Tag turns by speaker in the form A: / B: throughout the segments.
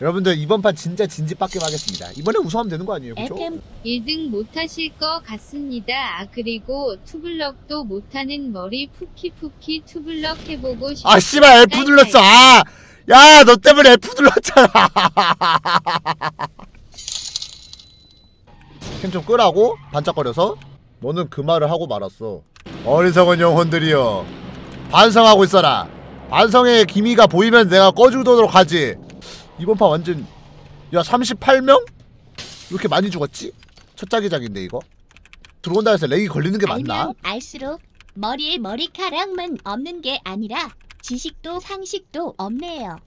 A: 여러분들 이번 판 진짜 진지빡게 하겠습니다. 이번에 우승하면 되는 거 아니에요, 그렇죠?
B: FM
C: 1등 못하실 것 같습니다. 아 그리고 투블럭도 못하는 머리 푸키푸키 투블럭 해보고 싶.
A: 아 씨발 F 눌렀어. 아, 야, 너 때문에 F 눌렀잖아. 캠 좀 끄라고 반짝거려서 너는 그 말을 하고 말았어. 어리석은 영혼들이여, 반성하고 있어라. 반성의 기미가 보이면 내가 꺼주도록 하지. 이번 판 완전 야 38명? 이렇게 많이 죽었지? 첫 자기장인데 이거 들어온다 해서 렉이 걸리는 게 맞나?
B: 알수록 머리에 머리카락만 없는 게 아니라 지식도 상식도 없네요.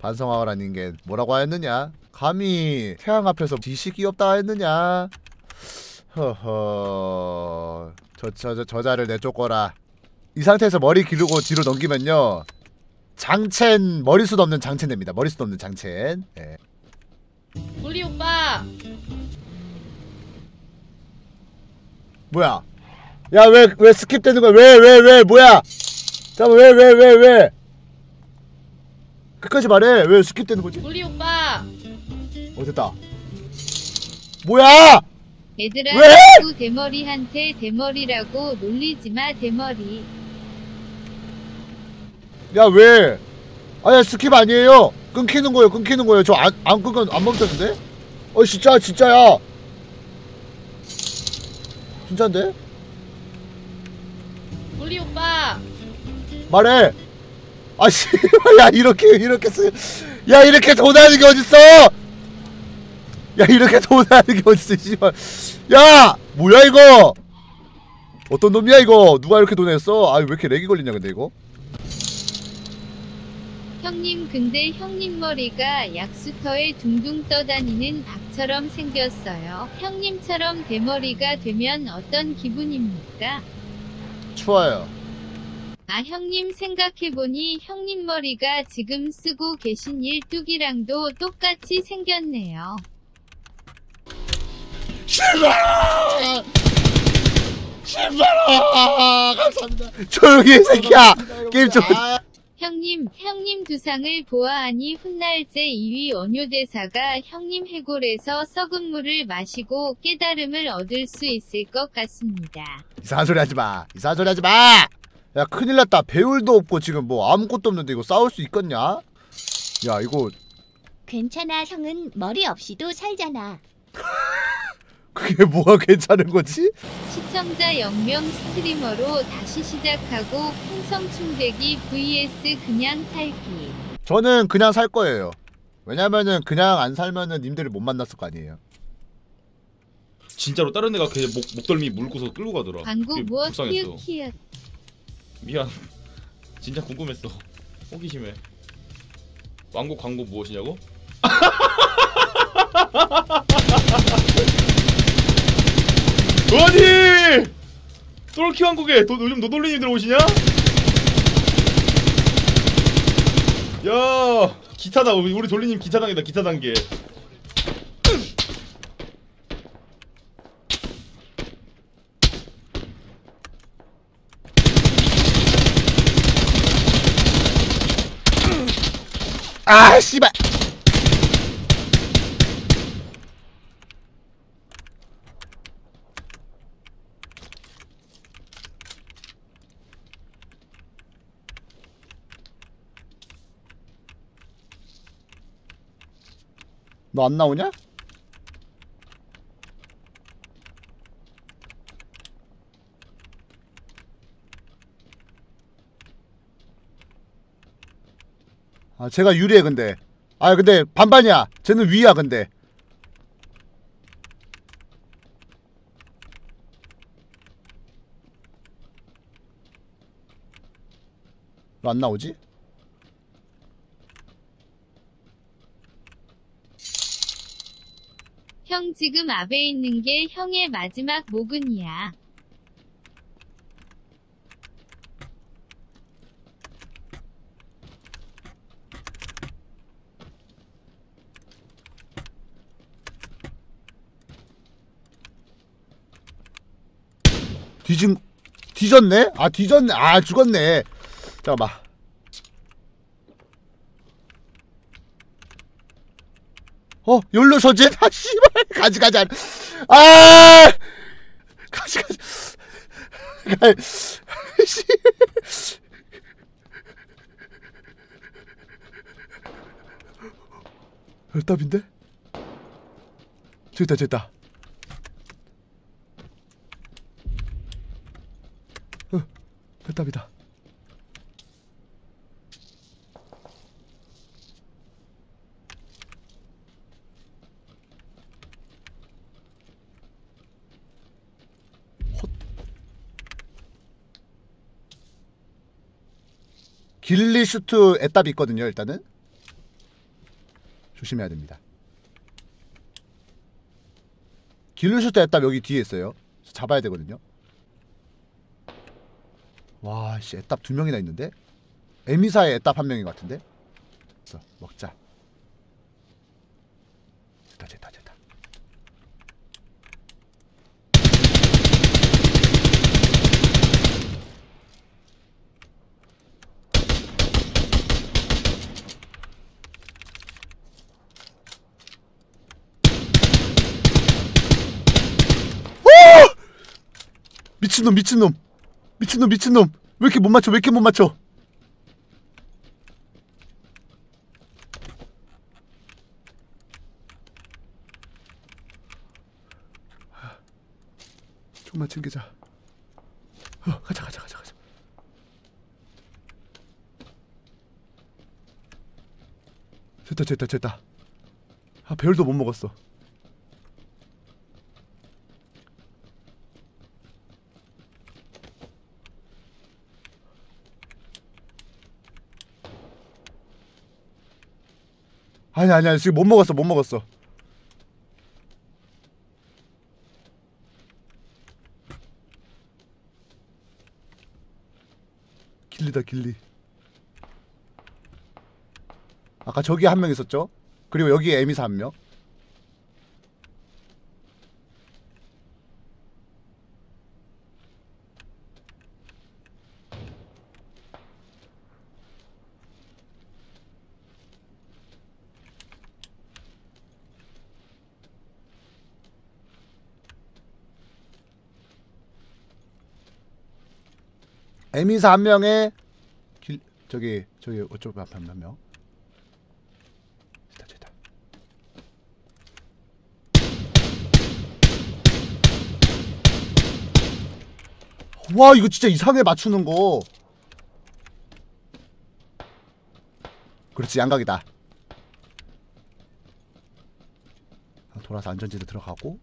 A: 반성하라는 게 뭐라고 하였느냐? 감히 태양 앞에서 지식이 없다 했느냐? 허허 저, 저, 저 저자를 내쫓거라 이 상태에서 머리 기르고 뒤로 넘기면요 장첸 머리숱 없는 장첸 됩니다. 머리숱 없는 장첸. 예.
C: 우리 오빠.
A: 뭐야? 야 왜 왜 스킵 되는 거야? 왜 왜 왜? 뭐야? 잠깐 왜왜 왜 왜? 끝까지 말해. 왜 스킵 되는 거지?
C: 우리 오빠.
A: 어 됐다. 뭐야?
C: 얘들아
A: 왜?
C: 자꾸 대머리한테 대머리라고 놀리지 마 대머리.
A: 야 왜? 아야 스킵 아니에요. 끊기는 거예요. 끊기는 거예요. 저 안 안 끊겨 안 멈췄는데? 어 진짜 진짜야. 진짜인데?
C: 우리 오빠.
A: 말해. 아씨 야 이렇게 이렇게 쓰. 야 이렇게 돈하는 게 어딨어? 야 이렇게 돈하는 게 어딨어 씨발. 야 뭐야 이거? 어떤 놈이야 이거? 누가 이렇게 돈했어? 아 왜 이렇게 렉이 걸리냐 근데 이거?
C: 형님 근데 형님 머리가 약수터에 둥둥 떠다니는 박처럼 생겼어요. 형님처럼 대머리가 되면 어떤 기분입니까?
A: 추워요.
C: 아 형님 생각해보니 형님 머리가 지금 쓰고 계신 일뚝이랑도 똑같이 생겼네요.
A: 감사합니다. 조용히 해 새끼야. 게임 좀.
C: 형님, 형님 두상을 보아하니 훗날제 2위 원효대사가 형님 해골에서 썩은 물을 마시고 깨달음을 얻을 수 있을 것 같습니다.
A: 이상한 소리 하지 마. 이상한 소리 하지 마. 야 큰일 났다. 배울도 없고 지금 뭐 아무것도 없는데 이거 싸울 수 있겠냐? 야 이거
B: 괜찮아 형은 머리 없이도 살잖아.
A: 그게 뭐가 괜찮은 거지?
C: 시청자 0명 스트리머로 다시 시작하고 풍성충대기 vs 그냥 살기.
A: 저는 그냥 살 거예요. 왜냐면은 그냥 안 살면은 님들을 못 만났을 거 아니에요.
D: 진짜로 다른 애가 그목 목덜미 물고서 끌고 가더라.
C: 광고 무엇
D: 불쌍했어.
C: 키읔키읔.
D: 미안. 진짜 궁금했어. 호기심에. 왕고 광고 무엇이냐고? 어디? 똘키 왕국에 도, 요즘 노돌리님들 오시냐? 야 기타다 우리, 우리 돌리님 기타당이다 기타 단계.
A: 아 씨발. 너 안 나오냐? 아 제가 유리해 근데 아 근데 반반이야 쟤는 위야 근데 왜 안 나오지?
C: 형 지금 앞에 있는 게 형의 마지막 모근이야.
A: 뒤진 뒤졌네? 아 뒤졌네 아 죽었네 잠깐만 어 연료 소진 아 씨발. 가지 가지 안- 아! 가지 가지. 가 씨. 열답인데? 저기 있다 저기 있다. 어 열답이다 길리 슈트 애답이 있거든요 일단은. 조심해야 됩니다. 길리 슈트 애답 여기 뒤에 있어요. 잡아야 되거든요. 와 씨 애답 두 명이나 있는데? 에미사의 애답 한 명인 것 같은데? 먹자. 됐다 됐다 됐다 미친놈 미친놈. 미친놈 미친놈. 왜 이렇게 못 맞춰? 왜 이렇게 못 맞춰? 좀만 챙기자. 어, 가자 가자 가자 가자. 됐다 됐다 됐다. 아 배열도 못 먹었어 아니 아니 아니 지금 못 먹었어 못 먹었어. 길리다 길리. 아까 저기 한 명 있었죠? 그리고 여기에 에미사 한명 에미사 한 명에 길 저기 저기 어쩌고 앞에 한 명. 됐다 됐다. 와 이거 진짜 이상해 맞추는 거. 그렇지 양각이다. 돌아서 안전지대 들어가고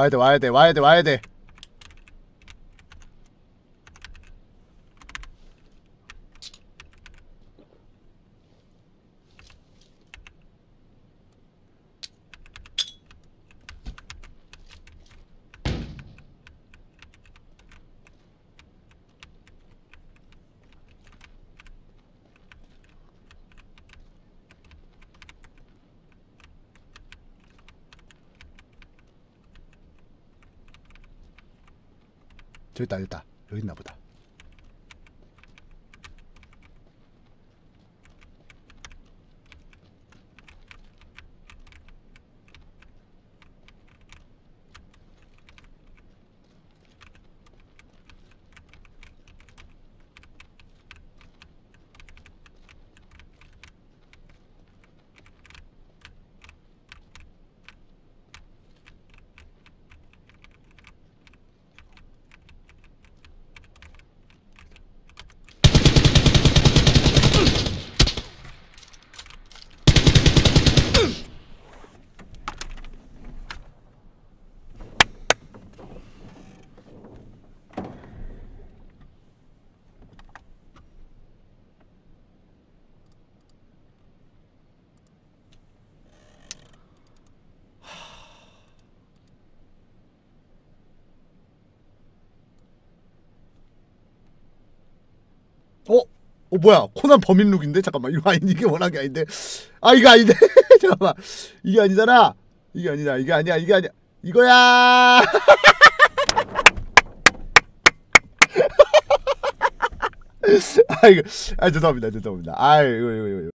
A: 와야 돼와 저기 있다 여기 있다 여기 있나 보다. 어? 뭐야? 코난 범인 룩인데? 잠깐만. 이거 아니 이게 게 아닌데. 아 이거 아닌데? 잠깐만. 이게 아니잖아. 이게 아니다. 이게 아니야. 이게 아니야. 이거야! 아 이거. 아 죄송합니다. 죄송합니다. 아 이거 이거 이거